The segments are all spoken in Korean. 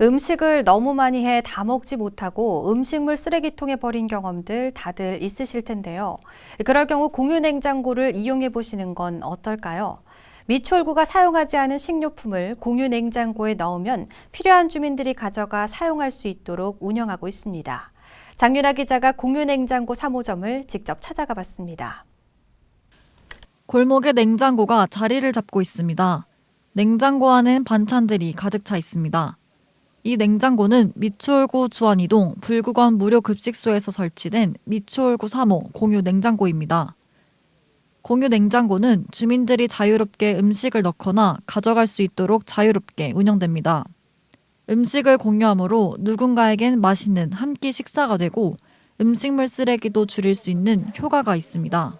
음식을 너무 많이 해 다 먹지 못하고 음식물 쓰레기통에 버린 경험들 다들 있으실 텐데요. 그럴 경우 공유 냉장고를 이용해 보시는 건 어떨까요? 미추홀구가 사용하지 않은 식료품을 공유 냉장고에 넣으면 필요한 주민들이 가져가 사용할 수 있도록 운영하고 있습니다. 장윤아 기자가 공유 냉장고 3호점을 직접 찾아가 봤습니다. 골목에 냉장고가 자리를 잡고 있습니다. 냉장고 안엔 반찬들이 가득 차 있습니다. 이 냉장고는 미추홀구 주안이동 불구건 무료 급식소에서 설치된 미추홀구 3호 공유 냉장고입니다. 공유 냉장고는 주민들이 자유롭게 음식을 넣거나 가져갈 수 있도록 자유롭게 운영됩니다. 음식을 공유함으로 누군가에겐 맛있는 한 끼 식사가 되고 음식물 쓰레기도 줄일 수 있는 효과가 있습니다.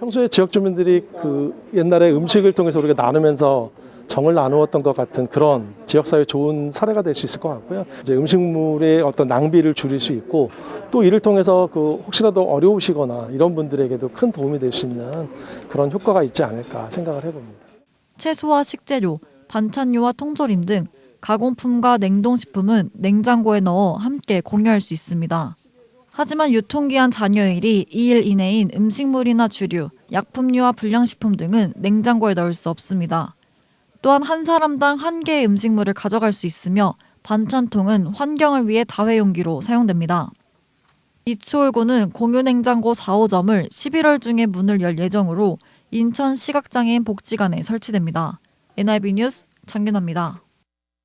평소에 지역 주민들이 그 옛날에 음식을 통해서 우리가 나누면서 정을 나누었던 것 같은 그런 지역사회 좋은 사례가 될 수 있을 것 같고요. 이제 음식물의 어떤 낭비를 줄일 수 있고 또 이를 통해서 그 혹시라도 어려우시거나 이런 분들에게도 큰 도움이 될 수 있는 그런 효과가 있지 않을까 생각을 해봅니다. 채소와 식재료, 반찬류와 통조림 등 가공품과 냉동식품은 냉장고에 넣어 함께 공유할 수 있습니다. 하지만 유통기한 잔여일이 2일 이내인 음식물이나 주류, 약품류와 불량식품 등은 냉장고에 넣을 수 없습니다. 또한 한 사람당 한 개의 음식물을 가져갈 수 있으며 반찬통은 환경을 위해 다회용기로 사용됩니다. 이추홀구는 공유냉장고 4호점을 11월 중에 문을 열 예정으로 인천 시각장애인 복지관에 설치됩니다. NIB 뉴스 장윤아입니다.